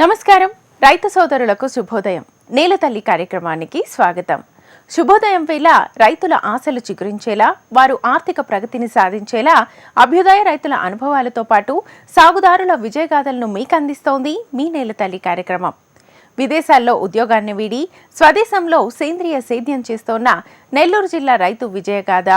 నమస్కారం. రైతు సోదరులకు శుభోదయం. నేల తల్లి కార్యక్రమానికి స్వాగతం. శుభోదయం వేళ రైతుల ఆశలు చిగురించేలా వారు ఆర్థిక ప్రగతిని సాధించేలా అభ్యుదయ రైతుల అనుభవాలతో పాటు సాగుదారుల విజయగాథలను మీకు అందిస్తోంది మీ నేల తల్లి కార్యక్రమం. విదేశాల్లో ఉద్యోగాన్ని వీడి స్వదేశంలో సేంద్రియ సేద్యం చేస్తోన్న నెల్లూరు జిల్లా రైతు విజయగాథ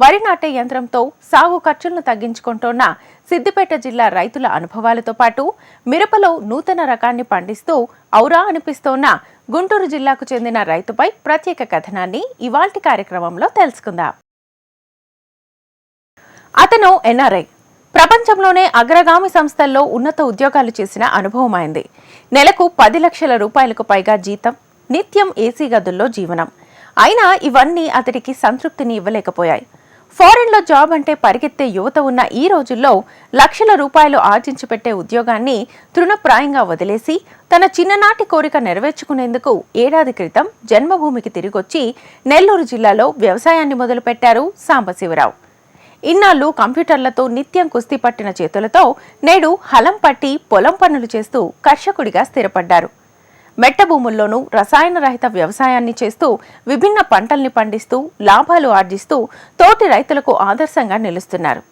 వరి నాటే యంత్రంతో సాగు ఖర్చులను తగ్గించుకుంటోన్న సిద్దిపేట జిల్లా రైతుల అనుభవాలతో పాటు మిరపలో నూతన రకాన్ని పండిస్తూ ఔరా అనిపిస్తోన్న గుంటూరు జిల్లాకు చెందిన రైతుపై ప్రత్యేక కథనాన్ని ఇవాల్టి కార్యక్రమంలో తెలుసుకుందాం. అతను ఎన్ఆర్ఐ. ప్రపంచంలోనే అగ్రగామి సంస్థల్లో ఉన్నత ఉద్యోగాలు చేసిన అనుభవం అయింది. నెలకు పది లక్షల రూపాయలకు పైగా జీతం నిత్యం ఏసీ గదుల్లో జీవనం. అయినా ఇవన్నీ అతడికి సంతృప్తిని ఇవ్వలేకపోయాయి. ఫారెన్లో జాబ్ అంటే పరిగెత్తే యువత ఉన్న ఈ రోజుల్లో లక్షల రూపాయలు ఆర్జించి పెట్టే ఉద్యోగాన్ని తృణప్రాయంగా వదిలేసి తన చిన్ననాటి కోరిక నెరవేర్చుకునేందుకు ఏడాది క్రితం జన్మభూమికి తిరిగొచ్చి నెల్లూరు జిల్లాలో వ్యవసాయాన్ని మొదలుపెట్టారు సాంబశివరావు. ఇన్నాళ్ళు కంప్యూటర్లతో నిత్యం కుస్తీ పట్టిన చేతులతో నేడు హలం పట్టి పొలం పనులు చేస్తూ కర్షకుడిగా స్థిరపడ్డారు. మెట్ట భూముల్లోనూ రసాయన రహిత వ్యవసాయాన్ని చేస్తూ విభిన్న పంటల్ని పండిస్తూ లాభాలు ఆర్జిస్తూ తోటి రైతులకు ఆదర్శంగా నిలుస్తున్నారు.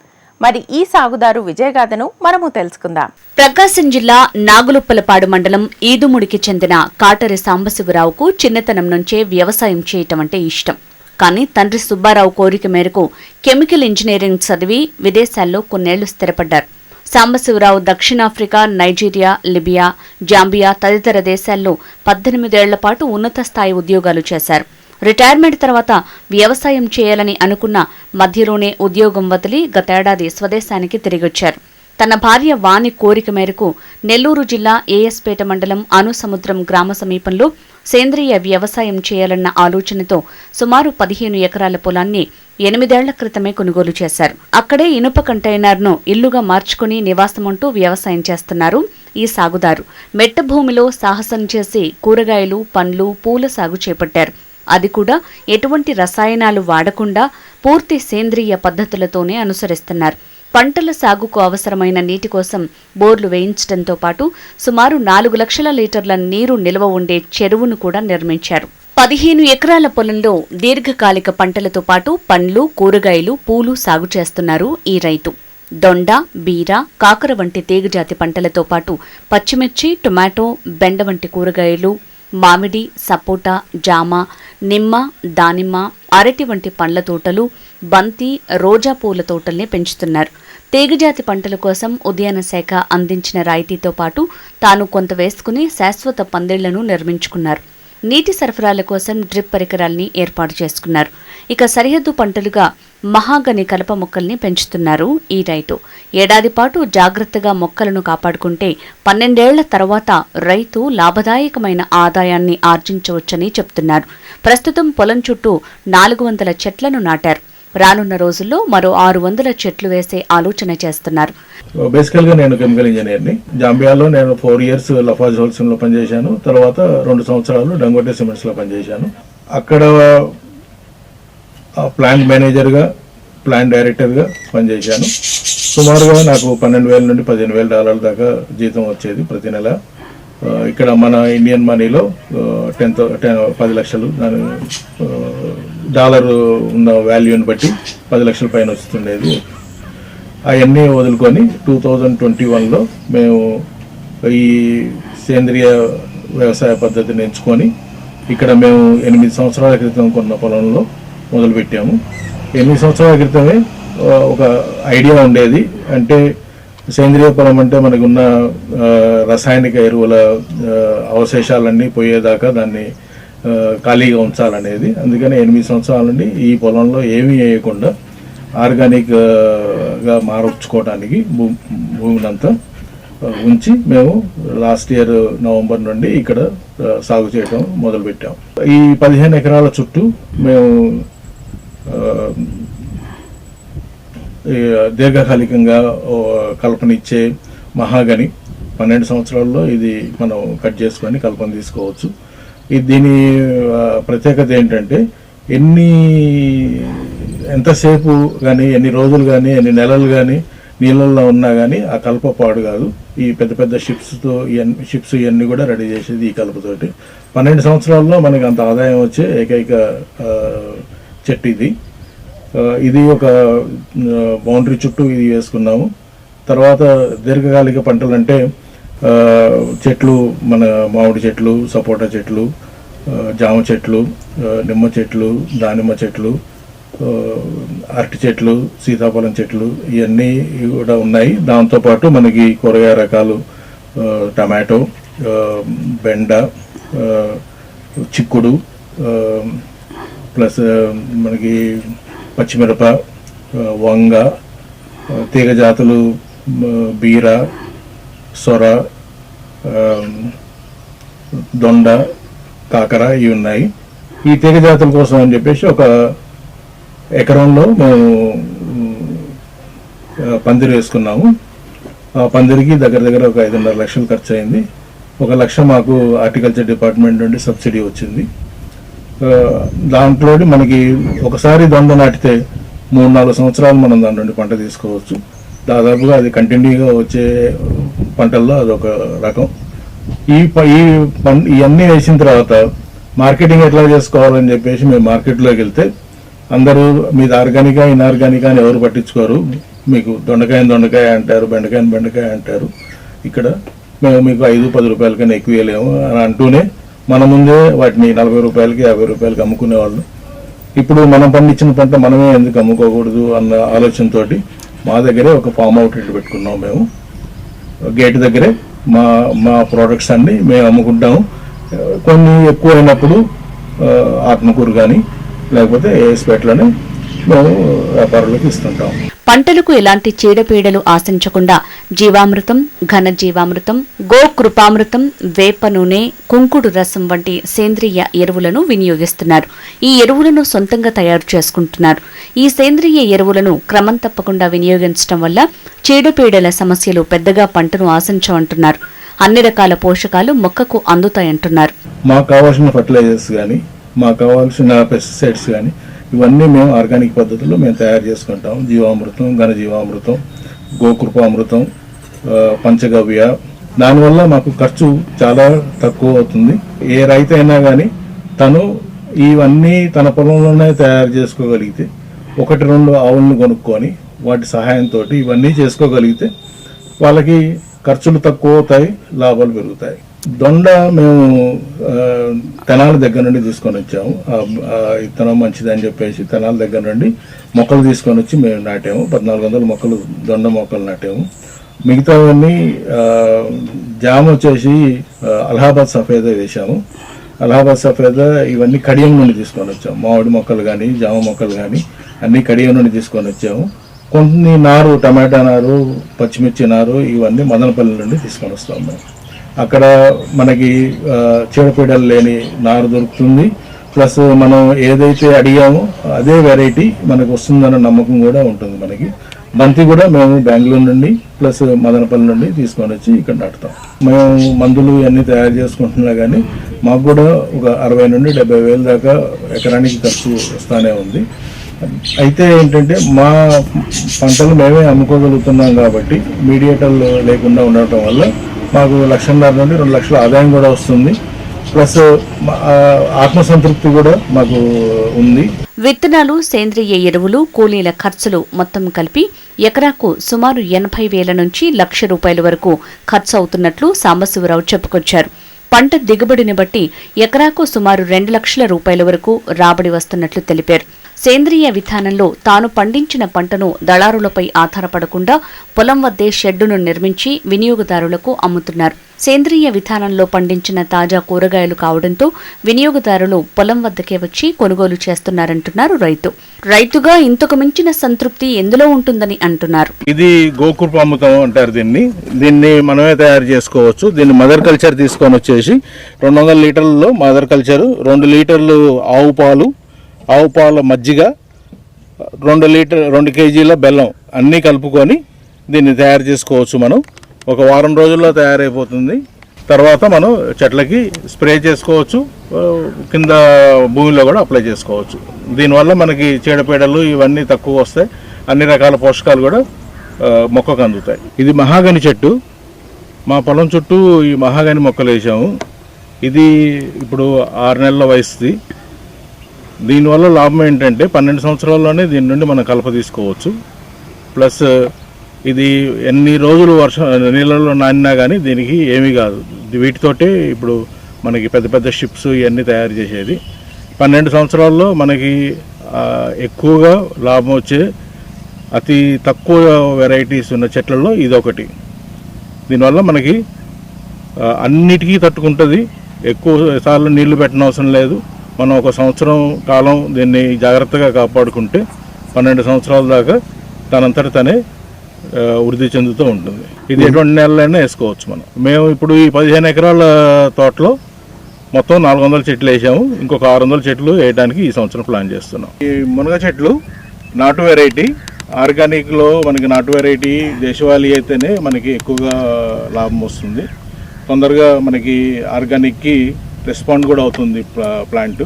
మరి ఈ సాగుదారు విజయగాథను మనము తెలుసుకుందాం. ప్రకాశం జిల్లా నాగులుప్పలపాడు మండలం ఈదుముడికి చెందిన కాటరి సాంబశివరావుకు చిన్నతనం నుంచే వ్యవసాయం చేయటం అంటే ఇష్టం. కానీ తండ్రి సుబ్బారావు కోరిక మేరకు కెమికల్ ఇంజనీరింగ్ చదివి విదేశాల్లో కొన్నేళ్ళు స్థిరపడ్డారు. సాంబశివరావు దక్షిణాఫ్రికా నైజీరియా లిబియా జాంబియా తదితర దేశాల్లో పద్దెనిమిదేళ్ళ పాటు ఉన్నత స్థాయి ఉద్యోగాలు చేశారు. రిటైర్మెంట్ తర్వాత వ్యవసాయం చేయాలని అనుకున్న మధ్యలోనే ఉద్యోగం వదిలి గతేడాది స్వదేశానికి తిరిగొచ్చారు. తన భార్య వాణి కోరిక మేరకు నెల్లూరు జిల్లా ఏఎస్పేట మండలం అనుసముద్రం గ్రామ సమీపంలో సేంద్రియ వ్యవసాయం చేయాలన్న ఆలోచనతో సుమారు పదిహేను ఎకరాల పొలాన్ని ఎనిమిదేళ్ళ క్రితమే కొనుగోలు చేశారు. అక్కడే ఇనుప కంటైనర్ను ఇల్లుగా మార్చుకుని నివాసముంటూ వ్యవసాయం చేస్తున్నారు ఈ సాగుదారు. మెట్ట భూమిలో సాహసం చేసి కూరగాయలు పండ్లు పూల సాగు చేపట్టారు. అది కూడా ఎటువంటి రసాయనాలు వాడకుండా పూర్తి సేంద్రియ పద్ధతులతోనే అనుసరిస్తున్నారు. పంటల సాగుకు అవసరమైన నీటి కోసం బోర్లు వేయించడంతో పాటు సుమారు నాలుగు లక్షల లీటర్ల నీరు నిల్వ ఉండే చెరువును కూడా నిర్మించారు. పదిహేను ఎకరాల పొలంలో దీర్ఘకాలిక పంటలతో పాటు పండ్లు కూరగాయలు పూలు సాగు చేస్తున్నారు ఈ రైతు. దొండ బీర కాకర వంటి తీగజాతి పంటలతో పాటు పచ్చిమిర్చి టొమాటో బెండ వంటి కూరగాయలు మామిడి సపోటా జామ నిమ్మ దానిమ్మ అరటి వంటి పండ్ల తోటలు బంతి రోజా పూల తోటల్ని పెంచుతున్నారు. తీగజాతి పంటల కోసం ఉద్యాన శాఖ అందించిన రాయితీతో పాటు తాను కొంత వేసుకుని శాశ్వత పందిళ్ళను నిర్మించుకున్నారు. నీటి సరఫరాల కోసం డ్రిప్ పరికరాల్ని ఏర్పాటు చేసుకున్నారు. ఇక సరిహద్దు పంటలుగా మహాగని కలప మొక్కల్ని పెంచుతున్నారు ఈ రైతు. ఏడాది పాటు జాగ్రత్తగా మొక్కలను కాపాడుకుంటే పన్నెండేళ్ళ తర్వాత రైతు లాభదాయకమైన ఆదాయాన్ని ఆర్జించవచ్చని చెప్తున్నారు. ప్రస్తుతం పొలం చుట్టూ నాలుగు వందల చెట్లను నాటారు. రానున్న రోజుల్లో మరో ఆరు వందల చెట్లు వేసే ఆలోచన చేస్తున్నారు. బేసికల్గా నేను కెమికల్ ఇంజనీర్ని. జాంబియాలో నేను ఫోర్ ఇయర్స్ లఫాజ్ హోల్సిమ్లో పనిచేశాను. తర్వాత రెండు సంవత్సరాలు డంగోటే సిమెంట్స్లో పనిచేశాను. అక్కడ ప్లాంట్ మేనేజర్గా ప్లాంట్ డైరెక్టర్గా పనిచేశాను. సుమారుగా నాకు పన్నెండు వేల నుండి పదిహేను వేల డాలర్ల దాకా జీతం వచ్చేది ప్రతి నెల. ఇక్కడ మన ఇండియన్ మనీలో టెన్ టెన్ పది లక్షలు దాని డాలర్ ఉన్న వాల్యూని బట్టి పది లక్షల పైన వస్తుండేది. అవన్నీ వదులుకొని టూ థౌజండ్ ట్వంటీ వన్లో మేము ఈ సేంద్రియ వ్యవసాయ పద్ధతిని ఎంచుకొని ఇక్కడ మేము ఎనిమిది సంవత్సరాల క్రితం కొన్న పొలంలో మొదలుపెట్టాము. ఎనిమిది సంవత్సరాల క్రితమే ఒక ఐడియా ఉండేది. అంటే సేంద్రియ పొలం అంటే మనకున్న రసాయనిక ఎరువుల అవశేషాలన్నీ పోయేదాకా దాన్ని ఖాళీగా ఉంచాలనేది. అందుకని ఎనిమిది సంవత్సరాల నుండి ఈ పొలంలో ఏమీ వేయకుండా ఆర్గానిక్గా మార్చుకోవడానికి భూ భూమినంతా ఉంచి మేము లాస్ట్ ఇయర్ నవంబర్ నుండి ఇక్కడ సాగు చేయడం మొదలుపెట్టాం. ఈ పదిహేను ఎకరాల చుట్టూ మేము దీర్ఘకాలికంగా కల్పన ఇచ్చే మహాగని పన్నెండు సంవత్సరాల్లో ఇది మనం కట్ చేసుకొని కల్పన తీసుకోవచ్చు. ఇది దీని ప్రత్యేకత ఏంటంటే ఎన్ని ఎంతసేపు కానీ ఎన్ని రోజులు కానీ ఎన్ని నెలలు కానీ నీళ్ళల్లో ఉన్నా కానీ ఆ కలప పాడు కాదు. ఈ పెద్ద పెద్ద షిప్స్తో ఇవన్నీ షిప్స్ ఇవన్నీ కూడా రెడీ చేసేది ఈ కలపతోటి. పన్నెండు సంవత్సరాల్లో మనకి అంత ఆదాయం వచ్చే ఏకైక చెట్టు ఇది. ఇది ఒక బౌండరీ చుట్టూ ఇది వేసుకున్నాము. తర్వాత దీర్ఘకాలిక పంటలు అంటే చెట్లు మన మామిడి చెట్లు సపోటా చెట్లు జామ చెట్లు నిమ్మ చెట్లు దానిమ్మ చెట్లు అరటి చెట్లు సీతాఫలం చెట్లు ఇవన్నీ కూడా ఉన్నాయి. దాంతోపాటు మనకి కూరగాయ రకాలు టమాటో బెండ చిక్కుడు ప్లస్ మనకి పచ్చిమిరప వంగ తీగ జాతులు బీర సొర దొండ కాకర ఇవి ఉన్నాయి. ఈ తీగ జాతుల కోసం అని చెప్పేసి ఒక ఎకరంలో మేము పందిరి వేసుకున్నాము. ఆ పందిరికి దగ్గర దగ్గర ఒక ఐదున్నర లక్షలు ఖర్చు అయింది. ఒక లక్ష మాకు హార్టికల్చర్ డిపార్ట్మెంట్ నుండి సబ్సిడీ వచ్చింది. దాంట్లో మనకి ఒకసారి దొండ నాటితే మూడు నాలుగు సంవత్సరాలు మనం దాని నుండి పంట తీసుకోవచ్చు. దాదాపుగా అది కంటిన్యూగా వచ్చే పంటల్లో అదొక రకం. ఈ ప- ఈ ఇవన్నీ వేసిన తర్వాత మార్కెటింగ్ ఎట్లా చేసుకోవాలని చెప్పేసి మేము మార్కెట్లోకి వెళ్తే అందరూ మీది ఆర్గానికా ఇన్ఆర్గానికా అని ఎవరు పట్టించుకోరు. మీకు దొండకాయని దొండకాయ అంటారు బెండకాయని బెండకాయ అంటారు. ఇక్కడ మేము మీకు ఐదు పది రూపాయలకైనా ఎక్కువ ఇవ్వలేము అని అంటూనే మన ముందే వాటిని నలభై రూపాయలకి యాభై రూపాయలకి అమ్ముకునేవాళ్ళు. ఇప్పుడు మనం పండించిన పంట మనమే ఎందుకు అమ్ముకోకూడదు అన్న ఆలోచనతోటి మా దగ్గరే ఒక ఫామ్ అవుట్లెట్ పెట్టుకున్నాం మేము. గేట్ దగ్గరే మా మా ప్రోడక్ట్స్ అన్ని మేము అమ్ముకుంటాము. కొన్ని ఎక్కువ అయినప్పుడు ఆత్మకూరు కానీ లేకపోతే ఏఎస్పేటలోనే మేము వ్యాపారులకు ఇస్తుంటాం. పంటలకు ఎలాంటి చీడపీడలు ఆశించకుండా జీవామృతం ఘన జీవామృతం గోకృపామృతం వేప నూనె కుంకుడు రసం వంటి సేంద్రియ ఎరువులను వినియోగిస్తున్నారు. ఈ ఎరువులను సొంతంగా తయారు చేసుకుంటున్నారు. ఈ సేంద్రియ ఎరువులను క్రమం తప్పకుండా వినియోగించడం వల్ల చీడపీడల సమస్యలు పెద్దగా పంటను ఆశించవంటున్నారు. అన్ని రకాల పోషకాలు మొక్కకు అందుతాయంటున్నారు. మాకు కావాల్సిన ఫర్టిలైజర్స్ కానీ మాకు కావాల్సిన పెస్టిసైడ్స్ కానీ ఇవన్నీ మేము ఆర్గానిక్ పద్ధతిలో మేము తయారు చేసుకుంటాం. జీవామృతం ఘన జీవామృతం గోకృపామృతం పంచగవ్య. దానివల్ల మాకు ఖర్చు చాలా తక్కువ అవుతుంది. ఏ రైతు అయినా కానీ తను ఇవన్నీ తన పొలంలోనే తయారు చేసుకోగలిగితే ఒకటి రెండు ఆవులను కొనుక్కొని వాటి సహాయంతో ఇవన్నీ చేసుకోగలిగితే వాళ్ళకి ఖర్చులు తక్కువ అవుతాయి లాభాలు పెరుగుతాయి. దొండ మేము తెనాల దగ్గర నుండి తీసుకొని వచ్చాము. ఆ- విత్తనం మంచిది అని చెప్పేసి తెనాల దగ్గర నుండి మొక్కలు తీసుకొని వచ్చి మేము నాటాము. పద్నాలుగు వందల మొక్కలు దొండ మొక్కలు నాటాము. మిగతావన్నీ జామ వచ్చేసి అలహాబాద్ సఫేదా వేసాము అలహాబాద్ సఫేదా ఇవన్నీ కడియం నుండి తీసుకొని వచ్చాము. మామిడి మొక్కలు కానీ జామ మొక్కలు కానీ అన్ని కడియం నుండి తీసుకొని వచ్చాము. కొన్ని నారు టమాటా నారు పచ్చిమిర్చి నారు ఇవన్నీ మదనపల్లి నుండి తీసుకొని వస్తాము మేము. అక్కడ మనకి చీడపీడలు లేని నారు దొరుకుతుంది. ప్లస్ మనం ఏదైతే అడిగామో అదే వెరైటీ మనకు వస్తుందన్న నమ్మకం కూడా ఉంటుంది మనకి. బంతి కూడా మేము బెంగళూరు నుండి ప్లస్ మదనపల్లి నుండి తీసుకొని వచ్చి ఇక్కడ నాటుతాం. మేము మందులు ఇవన్నీ తయారు చేసుకుంటున్నా కానీ మాకు కూడా ఒక అరవై నుండి డెబ్బై వేల దాకా ఎకరానికి ఖర్చు వస్తానే ఉంది. అయితే ఏంటంటే మా పంటలు మేమే అమ్ముకోగలుగుతున్నాం కాబట్టి మీడియేటర్లు లేకుండా ఉండటం వల్ల మాకు లక్షన్నర నుండి రెండు లక్షల ఆదాయం కూడా వస్తుంది. ప్లస్ ఆత్మసంతృప్తి కూడా మాకు ఉంది. విత్తనాలు సేంద్రియ ఎరువులు కూలీల ఖర్చులు మొత్తం కలిపి ఎకరాకు సుమారు ఎనభై వేల నుంచి లక్ష రూపాయల వరకు ఖర్చు అవుతున్నట్లు సాంబశివరావు చెప్పుకొచ్చారు. పంట దిగుబడిని బట్టి ఎకరాకు సుమారు రెండు లక్షల రూపాయల వరకు రాబడి వస్తున్నట్లు తెలిపారు. సేంద్రియ విధానంలో తాను పండించిన పంటను దళారులపై ఆధారపడకుండా పొలం వద్దే షెడ్డును నిర్మించి వినియోగదారులకు అమ్ముతున్నారు. సేంద్రియ విధానంలో పండించిన తాజా కూరగాయలు కావడంతో వినియోగదారులు పొలం వద్దకే వచ్చి కొనుగోలు చేస్తున్నారంటున్నారు రైతు. రైతుగా ఇంతకు మించిన సంతృప్తి ఎందులో ఉంటుందని అంటున్నారు. ఇది గోకృప అమ్ముతాం అంటారు దీన్ని. దీన్ని మనమే తయారు చేసుకోవచ్చు. దీన్ని మదర్ కల్చర్ తీసుకొని వచ్చేసి రెండు వందల లీటర్లలో మదర్ కల్చర్ రెండు లీటర్లు ఆవు పాలు ఆవు పాల మజ్జిగ రెండు లీటర్ రెండు కేజీల బెల్లం అన్నీ కలుపుకొని దీన్ని తయారు చేసుకోవచ్చు మనం. ఒక వారం రోజుల్లో తయారైపోతుంది. తర్వాత మనం చెట్లకి స్ప్రే చేసుకోవచ్చు. కింద భూమిలో కూడా అప్లై చేసుకోవచ్చు. దీనివల్ల మనకి చీడపీడలు ఇవన్నీ తక్కువ వస్తాయి. అన్ని రకాల పోషకాలు కూడా మొక్కకు అందుతాయి. ఇది మహాగని చెట్టు. మా పొలం చుట్టూ ఈ మహాగని మొక్కలు వేసాము. ఇది ఇప్పుడు ఆరు నెలల వయసుది. దీనివల్ల లాభం ఏంటంటే పన్నెండు సంవత్సరాల్లోనే దీని నుండి మనం కలప తీసుకోవచ్చు. ప్లస్ ఇది ఎన్ని రోజులు వర్షం నీళ్ళలో నానినా కానీ దీనికి ఏమీ కాదు. వీటితోటే ఇప్పుడు మనకి పెద్ద పెద్ద షిప్స్ ఇవన్నీ తయారు చేసేది. పన్నెండు సంవత్సరాల్లో మనకి ఎక్కువగా లాభం వచ్చే అతి తక్కువ వెరైటీస్ ఉన్న చెట్లలో ఇది ఒకటి దీనివల్ల మనకి అన్నిటికీ తట్టుకుంటుంది. ఎక్కువ సార్లు నీళ్ళు పెట్టిన అవసరం లేదు. మనం ఒక సంవత్సరం కాలం దీన్ని జాగ్రత్తగా కాపాడుకుంటే పన్నెండు సంవత్సరాల దాకా తనంతట తనే వృద్ధి చెందుతూ ఉంటుంది. ఇది ఎటువంటి నెలలైనా వేసుకోవచ్చు మనం. మేము ఇప్పుడు ఈ పదిహేను ఎకరాల తోటలో మొత్తం నాలుగు వందల చెట్లు వేసాము. ఇంకొక ఆరు వందల చెట్లు వేయడానికి ఈ సంవత్సరం ప్లాన్ చేస్తున్నాం. ఈ మునగ చెట్లు నాటు వెరైటీ. ఆర్గానిక్లో మనకి నాటు వెరైటీ దేశవాళీ అయితేనే మనకి ఎక్కువగా లాభం వస్తుంది. తొందరగా మనకి ఆర్గానిక్కి రెస్పాండ్ కూడా అవుతుంది ప్లా- ప్లాంట్.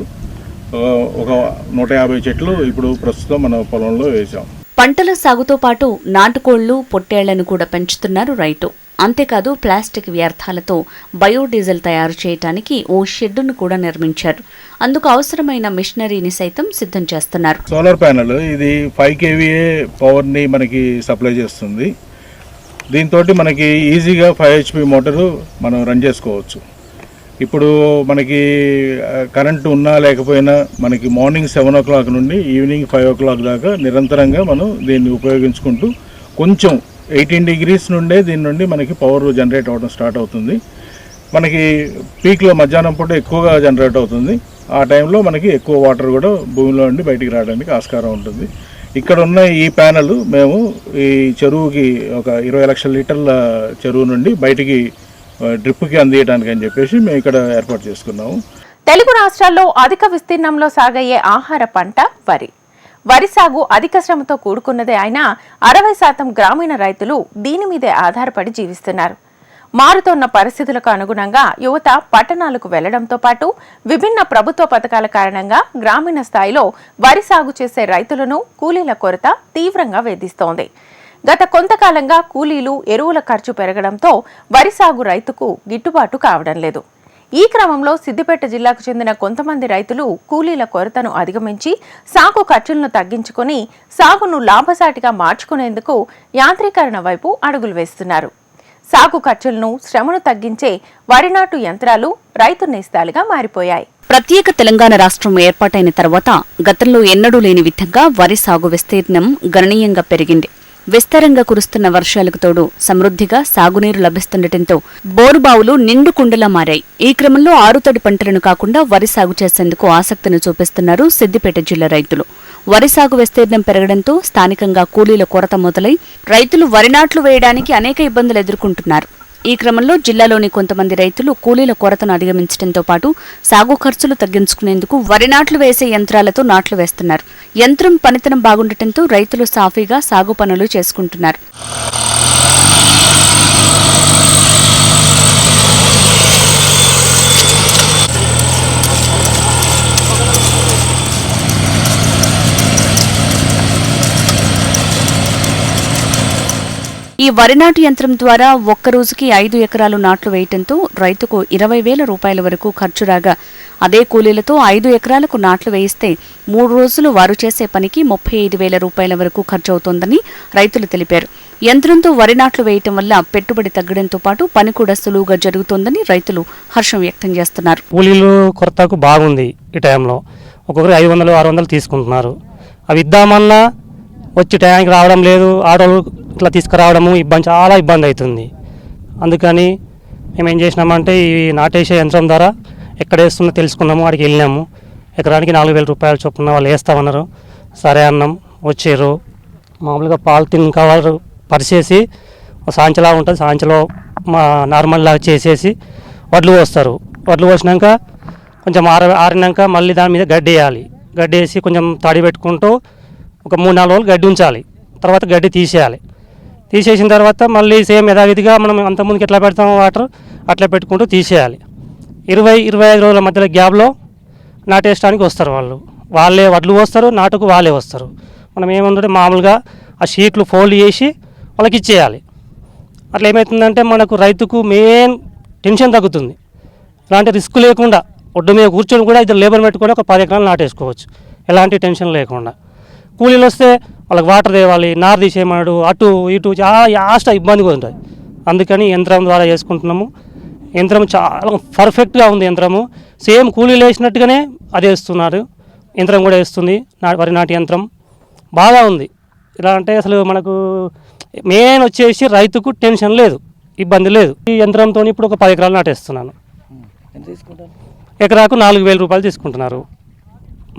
ఒక నూట యాభై చెట్లు ఇప్పుడు ప్రస్తుతం మన పొలంలో వేసాం. పంటల సాగుతో పాటు నాటుకోళ్ళు పొట్టేళ్ళను కూడా పెంచుతున్నారు రైతు. అంతేకాదు ప్లాస్టిక్ వ్యర్థాలతో బయోడీజిల్ తయారు చేయడానికి ఓ షెడ్డును కూడా నిర్మించారు. అందుకు అవసరమైన మిషనరీని సైతం సిద్ధం చేస్తున్నారు. సోలార్ ప్యానెల్ ఇది ఫైవ్ కేవీఏ పవర్ని మనకి సప్లై చేస్తుంది. దీంతో మనకి ఈజీగా ఫైవ్ హెచ్పి మోటారు మనం రన్ చేసుకోవచ్చు. ఇప్పుడు మనకి కరెంటు ఉన్నా లేకపోయినా మనకి మార్నింగ్ సెవెన్ ఓ క్లాక్ నుండి ఈవినింగ్ ఫైవ్ ఓ క్లాక్ దాకా నిరంతరంగా మనం దీన్ని ఉపయోగించుకుంటూ కొంచెం ఎయిటీన్ డిగ్రీస్ నుండే దీని నుండి మనకి పవర్ జనరేట్ అవ్వడం స్టార్ట్ అవుతుంది. మనకి పీక్లో మధ్యాహ్నం పూట ఎక్కువగా జనరేట్ అవుతుంది. ఆ టైంలో మనకి ఎక్కువ వాటర్ కూడా భూమిలో నుండి బయటికి రావడానికి ఆస్కారం ఉంటుంది. ఇక్కడ ఉన్న ఈ ప్యానెల్ మేము ఈ చెరువుకి ఒక ఇరవై లక్షల లీటర్ల చెరువు నుండి బయటికి డ్రిప్కి అందియడానికి అని చెప్పేసి మేము ఇక్కడ ఏర్పాటు చేసుకున్నాము. తెలుగు రాష్ట్రాల్లో అధిక విస్తీర్ణంలో సాగయ్యే ఆహార పంట వరి. వరి సాగు అధిక శ్రమతో కూడుకున్నదే అయినా అరవై శాతం గ్రామీణ రైతులు దీని మీదే ఆధారపడి జీవిస్తున్నారు. మారుతోన్న పరిస్థితులకు అనుగుణంగా యువత పట్టణాలకు వెళ్ళడంతో పాటు విభిన్న ప్రభుత్వ పథకాల కారణంగా గ్రామీణ స్థాయిలో వరి సాగు చేసే రైతులను కూలీల కొరత తీవ్రంగా వేధిస్తోంది. గత కొంతకాలంగా కూలీలు ఎరువుల ఖర్చు పెరగడంతో వరి సాగు రైతుకు గిట్టుబాటు కావడం లేదు. ఈ క్రమంలో సిద్దిపేట జిల్లాకు చెందిన కొంతమంది రైతులు కూలీల కొరతను అధిగమించి సాగు ఖర్చులను తగ్గించుకొని సాగును లాభసాటిగా మార్చుకునేందుకు యాంత్రీకరణ వైపు అడుగులు వేస్తున్నారు. సాగు ఖర్చులను శ్రమను తగ్గించే వరి నాటు యంత్రాలు రైతు నేస్తాలుగా మారిపోయాయి. ప్రత్యేక తెలంగాణ రాష్ట్రం ఏర్పాటైన తర్వాత గతంలో ఎన్నడూ లేని విధంగా వరి సాగు విస్తీర్ణం గణనీయంగా పెరిగింది. విస్తారంగా కురుస్తున్న వర్షాలకు తోడు సమృద్ధిగా సాగునీరు లభిస్తుండటంతో బోరుబావులు నిండు కుండలా మారాయి. ఈ క్రమంలో ఆరుతడి పంటలను కాకుండా వరి సాగు చేసేందుకు ఆసక్తిని చూపిస్తున్నారు సిద్దిపేట జిల్లా రైతులు. వరి సాగు విస్తీర్ణం పెరగడంతో స్థానికంగా కూలీల కొరత మొదలై రైతులు వరి నాట్లు వేయడానికి అనేక ఇబ్బందులు ఎదుర్కొంటున్నారు. ఈ క్రమంలో జిల్లాలోని కొంతమంది రైతులు కూలీల కొరతను అధిగమించడంతో పాటు సాగు ఖర్చులు తగ్గించుకునేందుకు వరి నాట్లు వేసే యంత్రాలతో నాట్లు వేస్తున్నారు. యంత్రం పనితనం బాగుండటంతో రైతులు సాఫీగా సాగు పనులు చేసుకుంటున్నారు. ఈ వరి నాటు యంత్రం ద్వారా ఒక్క రోజుకి ఐదు ఎకరాలు నాట్లు వేయటంతో రైతుకు ఇరవై వేల రూపాయల వరకు ఖర్చు రాగా అదే కూలీలతో ఐదు ఎకరాలకు నాట్లు వేయిస్తే మూడు రోజులు వారు చేసే పనికి ముప్పై ఐదు వేల రూపాయల వరకు ఖర్చు అవుతోందని రైతులు తెలిపారు. యంత్రంతో వరి నాట్లు వేయటం వల్ల పెట్టుబడి తగ్గడంతో పాటు పని కూడా సులువుగా జరుగుతోందని రైతులు హర్షం వ్యక్తం చేస్తున్నారు. కూలీలు కొరతకు బాగుంది ఈ టైంలో. ఒక్కొక్కరు ఐదు వందలు ఆరు వందలు తీసుకుంటున్నారు. అవి ఇద్దామన్నా వచ్చి టయానికి రావడం లేదు ఆటోలు ఇట్లా తీసుకురావడము ఇబ్బంది చాలా ఇబ్బంది అవుతుంది అందుకని మేము ఏం చేసినామంటే ఈ నాటేసే యంత్రం ద్వారా ఎక్కడ వేస్తుందో తెలుసుకున్నాము అక్కడికి వెళ్ళినాము. ఎకరానికి నాలుగు వేల రూపాయలు చొప్పున వాళ్ళు వేస్తామన్నారు. సరే అన్నం వచ్చారు. మామూలుగా పాలిథిన్ కవర్ పరిచేసి సాంచలా ఉంటుంది. సాంచలో మా నార్మల్ లాగా చేసేసి వడ్లు పోస్తారు. వడ్లు పోసినాక కొంచెం ఆర ఆరినాక మళ్ళీ దాని మీద గడ్డి వేయాలి. గడ్డి వేసి కొంచెం తడి పెట్టుకుంటూ ఒక మూడు నాలుగు రోజులు గడ్డి ఉంచాలి. తర్వాత గడ్డి తీసేయాలి. తీసేసిన తర్వాత మళ్ళీ సేమ్ యథావిధిగా మనం అంతకుముందుకి ఎట్లా పెడతామో వాటర్ అట్లా పెట్టుకుంటూ తీసేయాలి. ఇరవై ఇరవై ఐదు రోజుల మధ్యలో గ్యాప్లో నాటేసడానికి వస్తారు వాళ్ళు. వాళ్ళే వడ్లు వస్తారు నాటుకు వాళ్ళే వస్తారు. మనం ఏముందంటే మామూలుగా ఆ షీట్లు ఫోల్డ్ చేసి వాళ్ళకి ఇచ్చేయాలి. అట్లా ఏమవుతుందంటే మనకు రైతుకు మెయిన్ టెన్షన్ తగ్గుతుంది. ఇలాంటి రిస్క్ లేకుండా ఒడ్డు మీద కూర్చొని కూడా ఇద్దరు లేబర్ పెట్టుకొని ఒక పది ఎకరాలు నాటేసుకోవచ్చు. ఎలాంటి టెన్షన్ లేకుండా. కూలీలు వస్తే వాళ్ళకి వాటర్ తేవాలి నారు తీసేయమన్నాడు అటు ఇటు చాలా యాస్ట్ ఇబ్బందిగా ఉంటుంది. అందుకని యంత్రం ద్వారా చేసుకుంటున్నాము. యంత్రం చాలా పర్ఫెక్ట్గా ఉంది యంత్రము. సేమ్ కూలీలు వేసినట్టుగానే అది వేస్తున్నారు. యంత్రం కూడా వేస్తుంది నా వరి నాటి యంత్రం. బాగా ఉంది. ఇలా అంటే అసలు మనకు మెయిన్ వచ్చేసి రైతుకు టెన్షన్ లేదు ఇబ్బంది లేదు. ఈ యంత్రంతో ఇప్పుడు ఒక పది ఎకరాలు నాటేస్తున్నాను. ఎకరాకు నాలుగు వేల రూపాయలు తీసుకుంటున్నారు.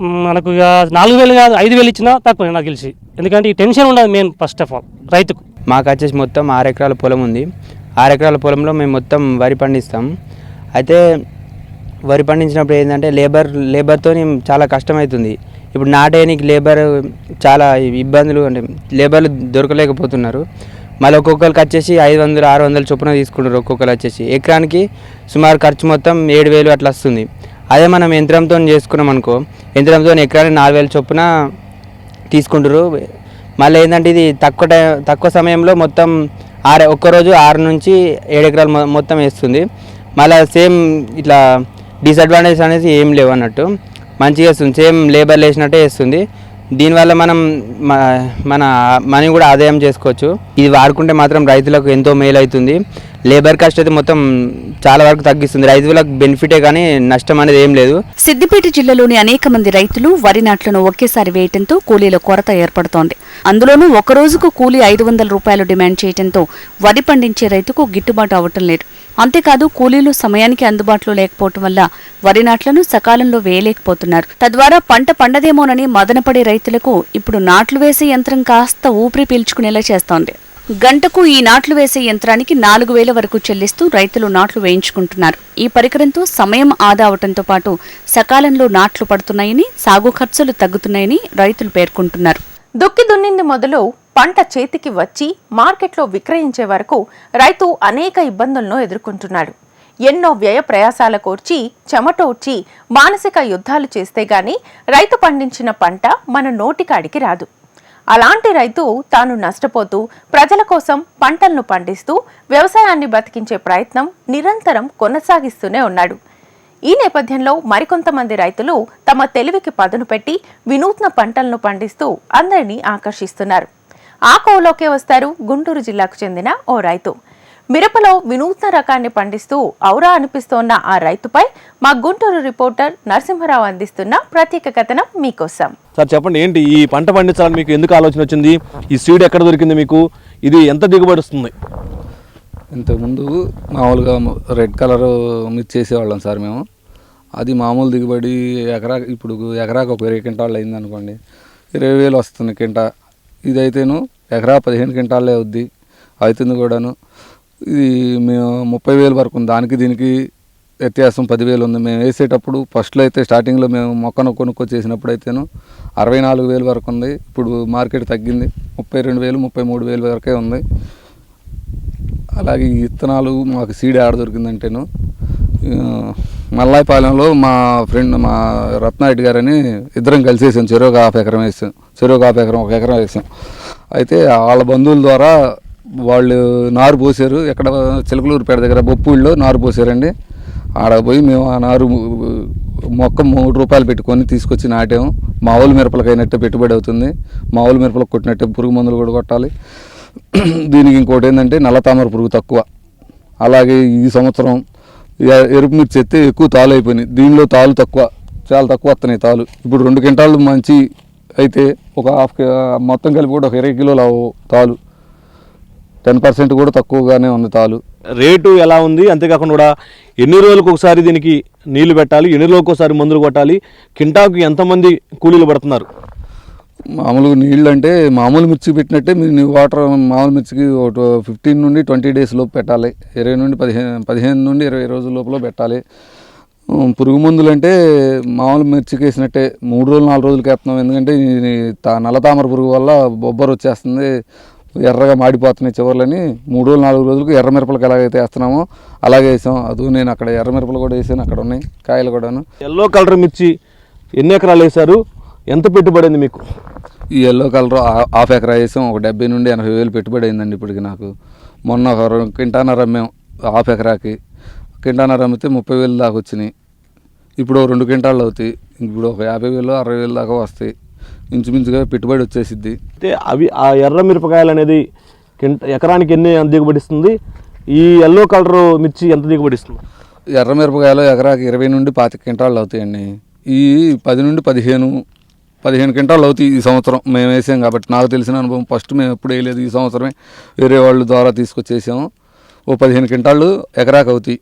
మనకు ఇక నాలుగు వేలు కాదు ఐదు వేలు ఇచ్చినా తక్కువ నాకు తెలిసి. ఎందుకంటే ఈ టెన్షన్ ఉండదు మెయిన్ ఫస్ట్ ఆఫ్ ఆల్ రైతుకు. మాకు వచ్చేసి మొత్తం ఆరు ఎకరాల పొలం ఉంది. ఆరు ఎకరాల పొలంలో మేము మొత్తం వరి పండిస్తాం. అయితే వరి పండించినప్పుడు ఏంటంటే లేబర్ లేబర్తో చాలా కష్టమవుతుంది ఇప్పుడు నాటేయనికి లేబర్ చాలా ఇబ్బందులు అంటే లేబర్లు దొరకలేకపోతున్నారు. మళ్ళీ ఒక్కొక్కరికి వచ్చేసి ఐదు వందలు ఆరు వందలు చొప్పున తీసుకుంటారు ఒక్కొక్కరు వచ్చేసి. ఎకరానికి సుమారు ఖర్చు మొత్తం ఏడు వేలు అట్లా వస్తుంది. అదే మనం యంత్రంతో చేసుకున్నాం అనుకో యంత్రంతో ఎకరానికి నాలుగు వేల చొప్పున తీసుకుంటారు మళ్ళీ ఏంటంటే ఇది తక్కువ టైం తక్కువ సమయంలో మొత్తం ఆరు ఒక్కరోజు ఆరు నుంచి ఏడు ఎకరాలు మొత్తం వేస్తుంది. మళ్ళీ సేమ్ ఇట్లా డిసడ్వాంటేజ్ అనేది ఏం లేవు అన్నట్టు. మంచిగా వేస్తుంది. సేమ్ లేబర్ వేసినట్టే వేస్తుంది. దీనివల్ల మనం మన మనీ కూడా ఆదాయం చేసుకోవచ్చు. ఇది వాడుకుంటే మాత్రం రైతులకు ఎంతో మేలు అవుతుంది లేబర్ కాస్ట్ అయితే మొత్తం చాలా వరకు తగ్గిస్తుంది. రైతులకు బెనిఫిటే కానీ నష్టం అనేది ఏం లేదు. సిద్దిపేట జిల్లాలోని అనేక మంది రైతులు వరి నాట్లను ఒకేసారి వేయటంతో కూలీల కొరత ఏర్పడుతోంది. అందులోనూ ఒక రోజుకు కూలీ ఐదు వందల రూపాయలు డిమాండ్ చేయటంతో వరి పండించే రైతుకు గిట్టుబాటు అవటం లేదు. అంతేకాదు కూలీలు సమయానికి అందుబాటులో లేకపోవటం వల్ల వరి నాట్లను సకాలంలో వేయలేకపోతున్నారు. తద్వారా పంట పండదేమోనని మదనపడే రైతులకు ఇప్పుడు నాట్లు వేసే యంత్రం కాస్త ఊపిరి పీల్చుకునేలా చేస్తోంది. గంటకు ఈ నాట్లు వేసే యంత్రానికి నాలుగు వేల వరకు చెల్లిస్తూ రైతులు నాట్లు వేయించుకుంటున్నారు. ఈ పరికరంతో సమయం ఆదా అవటంతో పాటు సకాలంలో నాట్లు పడుతున్నాయని సాగు ఖర్చులు తగ్గుతున్నాయని రైతులు పేర్కొంటున్నారు. దుక్కి దున్నింది మొదలు పంట చేతికి వచ్చి మార్కెట్లో విక్రయించే వరకు రైతు అనేక ఇబ్బందులను ఎదుర్కొంటున్నాడు. ఎన్నో వ్యయ ప్రయాసాల కోర్చి చెమటోడ్చి మానసిక యుద్ధాలు చేస్తే గాని రైతు పండించిన పంట మన నోటికాడికి రాదు. అలాంటి రైతు తాను నష్టపోతూ ప్రజల కోసం పంటలను పండిస్తూ వ్యవసాయాన్ని బతికించే ప్రయత్నం నిరంతరం కొనసాగిస్తూనే ఉన్నాడు. ఈ నేపథ్యంలో మరికొంతమంది రైతులు తమ తెలివికి పదును పెట్టి వినూత్న పంటలను పండిస్తూ అందరినీ ఆకర్షిస్తున్నారు. ఆ కోవలోకే వస్తారు గుంటూరు జిల్లాకు చెందిన ఓ రైతు. మిరపలో వినూత్న రకాన్ని పండిస్తూ ఔరా అనిపిస్తోన్న ఆ రైతుపై మా గుంటూరు రిపోర్టర్ నరసింహరావు అందిస్తున్న ప్రత్యేక కథనం మీకోసం. సార్ చెప్పండి ఏంటి ఈ పంట పండించాలని మీకు ఎందుకు ఆలోచన వచ్చింది? ఈ సీడ్ ఎక్కడ దొరికింది మీకు? ఇది ఎంత దిగుబడి వస్తుంది? ఇంతకుముందు మామూలుగా రెడ్ కలర్ మిర్చి చేసేవాళ్ళం సార్ మేము. అది మామూలు దిగుబడి ఎకరా ఇప్పుడు ఎకరాకు ఒక ఇరవై క్వింటాళ్ళు అయింది అనుకోండి. ఇరవై వేలు వస్తుంది కింట ఇదైతేను ఎకరా పదిహేను క్వింటాలే అవుద్ది. అవుతుంది కూడాను. ఇది మేము ముప్పై వేలు వరకు ఉంది. దానికి దీనికి వ్యత్యాసం పదివేలు ఉంది. మేము వేసేటప్పుడు ఫస్ట్లో అయితే స్టార్టింగ్లో మేము మొక్కను కొనుక్కొచ్చేసినప్పుడు అయితేను అరవై నాలుగు వేలు వరకు ఉంది. ఇప్పుడు మార్కెట్ తగ్గింది. ముప్పై రెండు వేలు ముప్పై మూడు వేలు వరకే ఉంది. అలాగే ఈ విత్తనాలు మాకు సీడ్ ఆడ దొరికిందంటేను ఆ, మల్లాయపాలెంలో మా ఫ్రెండ్ మా రత్నారెడ్డి గారని ఇద్దరం కలిసి వేసాం. హాఫ్ ఎకరం వేసాం. చెరువుగా హాఫ్ ఎకరం ఒక ఎకరం వేసాం. అయితే వాళ్ళ బంధువుల ద్వారా వాళ్ళు నారు పోసారు. ఎక్కడ చిలకలూరుపేట దగ్గర బొప్పూళ్ళలో నారు పోసారండి. ఆడ పోయి మేము ఆ నారు మొక్క మూడు రూపాయలు పెట్టుకొని తీసుకొచ్చి నాటాము మామూలు మిరపలకు అయినట్టే పెట్టుబడి అవుతుంది. మామూలు మిరపలకు కొట్టినట్టే పురుగు మందులు కూడా కొట్టాలి. దీనికి ఇంకోటి ఏంటంటే నల్ల తామర పురుగు తక్కువ. అలాగే ఈ సంవత్సరం ఎరుపు మిర్చి ఎత్తే ఎక్కువ తాలు అయిపోయినాయి. దీనిలో తాలు తక్కువ చాలా తక్కువ వస్తున్నాయి తాలు ఇప్పుడు రెండు క్వింటాలు మంచి అయితే ఒక హాఫ్ కి- మొత్తం కలిపి కూడా ఒక ఇరవై కిలోలు అవ్వవు తాలు టెన్ పర్సెంట్ కూడా తక్కువగానే ఉంది తాలు. రేటు ఎలా ఉంది? అంతేకాకుండా కూడా ఎన్ని రోజులకు ఒకసారి దీనికి నీళ్ళు పెట్టాలి? ఎన్ని రోజులకు ఒకసారి మందులు కొట్టాలి? కింటాకు ఎంతమంది కూలీలు పడుతున్నారు? మామూలుగా నీళ్ళు అంటే మామూలు మిర్చి పెట్టినట్టే మీరు వాటర్ మామూలు మిర్చికి ఒక ఫిఫ్టీన్ నుండి ట్వంటీ డేస్ లోపు పెట్టాలి. ఇరవై నుండి పదిహేను పదిహేను నుండి ఇరవై రోజుల లోపల పెట్టాలి. పురుగు మందులు అంటే మామూలు మిర్చికి వేసినట్టే మూడు రోజులు నాలుగు రోజులకి వేస్తున్నాం ఎందుకంటే నల్ల తామర పురుగు వల్ల బొబ్బరు వచ్చేస్తుంది. ఎర్రగా మాడిపోతున్నాయి చివర్లని. మూడు రోజులు నాలుగు రోజులకు ఎర్ర మిరపలకు ఎలాగైతే వేస్తున్నామో అలాగే వేసాం. అది నేను అక్కడ ఎర్ర మిరపలు కూడా వేసాను అక్కడ ఉన్నాయి కాయలు కూడాను. ఎల్లో కలర్ మిర్చి ఎన్ని ఎకరాలు వేశారు? ఎంత పెట్టుబడింది మీకు? ఈ ఎల్లో కలర్ హాఫ్ ఎకరా వేసాం. ఒక డెబ్బై నుండి ఎనభై వేలు పెట్టుబడి అయిందండి ఇప్పటికి నాకు. మొన్న ఒక కింటానర అమ్మాం హాఫ్ ఎకరాకి. కింటానర అమ్మితే ముప్పై వేలు దాకా వచ్చినాయి. ఇప్పుడు రెండు క్వింటాళ్ళు అవుతాయి. ఇప్పుడు ఒక యాభై వేలు అరవై వేలు దాకా వస్తాయి. ఇంచుమించుగా పెట్టుబడి వచ్చేసిద్ది. అయితే అవి ఆ ఎర్ర మిరపకాయలు అనేది ఎకరానికి ఎన్ని దిగుబడి ఇస్తుంది ఈ ఎల్లో కలర్ మిర్చి ఎంత దిగుబడి ఇస్తుంది ఎర్ర మిరపకాయలు ఎకరాకి ఇరవై నుండి పాతిక క్వింటాళ్ళు అవుతాయండి. ఈ పది నుండి పదిహేను పదిహేను క్వింటాళ్ళు అవుతాయి ఈ సంవత్సరం మేము వేసాం కాబట్టి. నాకు తెలిసిన అనుభవం ఫస్ట్ మేము ఎప్పుడు వేయలేదు. ఈ సంవత్సరమే వేరే వాళ్ళ ద్వారా తీసుకొచ్చేసాము. ఓ పదిహేను క్వింటాళ్ళు ఎకరాకి అవుతాయి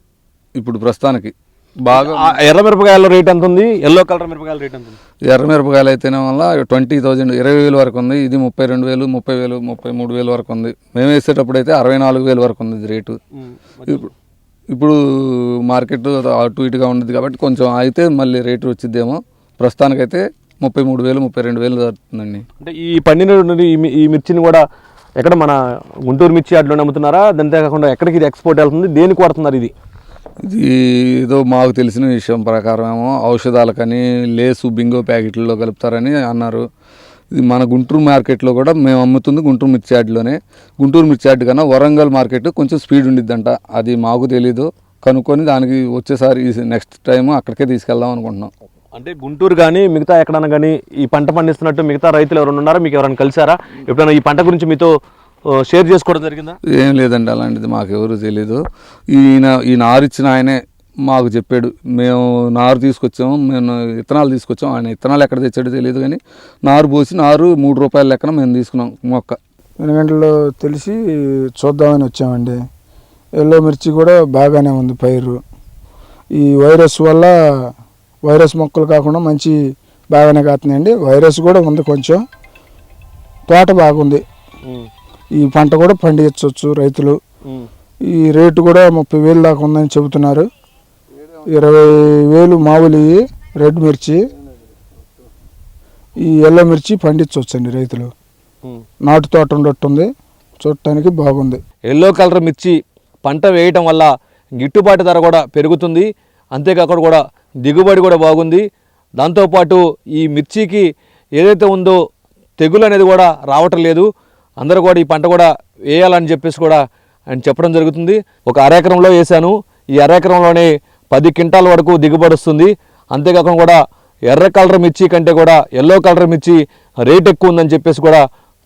ఇప్పుడు ప్రస్తుతానికి. బాగా ఎర్ర మిరపకాయల రేట్ ఎంత ఉంది? ఎల్లో కలర్ మిరపకాయల రేట్ ఎంత ఉంది? ఎర్ర మిరపకాయలు అయితేనే వల్ల ట్వంటీ థౌజండ్ ఇరవై వేలు వరకు ఉంది. ఇది ముప్పై రెండు వేలు ముప్పై వేలు ముప్పై మూడు వేలు వరకు ఉంది. మేము వేసేటప్పుడు అయితే అరవై నాలుగు వేలు వరకు ఉంది రేటు. ఇప్పుడు మార్కెట్ అటు ఇటుగా ఉండదు కాబట్టి కొంచెం అయితే మళ్ళీ రేటు వచ్చిద్దేమో. ప్రస్తుతానికైతే ముప్పై మూడు వేలు ముప్పై రెండు వేలు జరుగుతుందండి అంటే ఈ పండిన ఈ మిర్చిని కూడా ఎక్కడ మన గుంటూరు మిర్చి అట్లా అమ్ముతున్నారా? దాంతే కాకుండా ఎక్కడికి ఇది ఎక్స్పోర్ట్ వెళ్తుంది? దేనికి వాడుతున్నారు ఇది? ఇది ఏదో మాకు తెలిసిన విషయం ప్రకారం ఏమో ఔషధాలకని లేసు బింగో ప్యాకెట్లలో కలుపుతారని అన్నారు. ఇది మన గుంటూరు మార్కెట్లో కూడా మేము అమ్ముతుంది గుంటూరు మిర్చి యార్డ్లోనే. గుంటూరు మిర్చి యార్డ్ కన్నా వరంగల్ మార్కెట్ కొంచెం స్పీడ్ ఉండిద్దంట. అది మాకు తెలీదు. కనుక్కొని దానికి వచ్చేసారి నెక్స్ట్ టైం అక్కడికే తీసుకెళ్దాం అనుకుంటున్నాం. అంటే గుంటూరు కానీ మిగతా ఎక్కడన్నా కానీ ఈ పంట పండిస్తున్నట్టు మిగతా రైతులు ఎవరైనా ఉన్నారా? మీకు ఎవరైనా కలిసారా? ఎప్పుడైనా ఈ పంట గురించి మీతో షేర్ చేసుకోవడం జరిగిందా? ఏం లేదండి అలాంటిది మాకు ఎవరు తెలీదు. ఈయన ఈ నారు ఇచ్చిన ఆయనే మాకు చెప్పాడు. మేము నారు తీసుకొచ్చాము మేము విత్తనాలు తీసుకొచ్చాము. ఆయన విత్తనాలు ఎక్కడ తెచ్చాడో తెలియదు కానీ నారు పోసి నారు మూడు రూపాయల లెక్కన మేము తీసుకున్నాం మొక్క. వెనుగంటలో తెలిసి చూద్దామని వచ్చామండి. ఎల్లో మిర్చి కూడా బాగానే ఉంది పైరు. ఈ వైరస్ వల్ల వైరస్ మొక్కలు కాకుండా మంచి బాగానే కాస్తున్నాయండి వైరస్ కూడా ఉంది కొంచెం. తోట బాగుంది. ఈ పంట కూడా పండించవచ్చు రైతులు. ఈ రేటు కూడా ముప్పై వేలు దాకా ఉందని చెబుతున్నారు. ఇరవై వేలు మామూలు రెడ్ మిర్చి ఈ ఎల్లో మిర్చి పండించవచ్చండి రైతులు. నాటు తోట ఉండట్టుంది చూడటానికి బాగుంది. ఎల్లో కలర్ మిర్చి పంట వేయటం వల్ల గిట్టుబాటు ధర కూడా పెరుగుతుంది. అంతేకాకుండా కూడా దిగుబడి కూడా బాగుంది. దాంతోపాటు ఈ మిర్చికి ఏదైతే ఉందో తెగులు అనేది కూడా రావటం లేదు. అందరూ కూడా ఈ పంట కూడా వేయాలని చెప్పేసి కూడా ఆయన చెప్పడం జరుగుతుంది. ఒక అరెకరంలో వేశాను. ఈ అరెకరంలోనే పది క్వింటాల వరకు దిగుబడి వస్తుంది. అంతేకాకుండా కూడా ఎర్ర కలర్ మిర్చి కంటే కూడా ఎల్లో కలర్ మిర్చి రేట్ ఎక్కువ ఉందని చెప్పేసి కూడా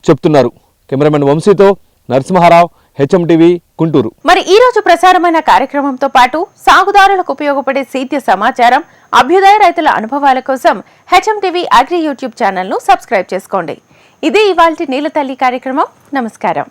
చెప్తున్నారు. కెమెరామెన్ వంశీతో నరసింహారావు హెచ్ఎం టీవీ గుంటూరు. మరి ఈ రోజు ప్రసారమైన కార్యక్రమంతో పాటు సాగుదారులకు ఉపయోగపడే సేద్య సమాచారం అభ్యుదయ రైతుల అనుభవాల కోసం హెచ్ఎం టీవీ అగ్రి యూట్యూబ్ ఛానల్ను సబ్స్క్రైబ్ చేసుకోండి. ఇది నీళ్ళ తల్లి కార్యక్రమం. నమస్కారం.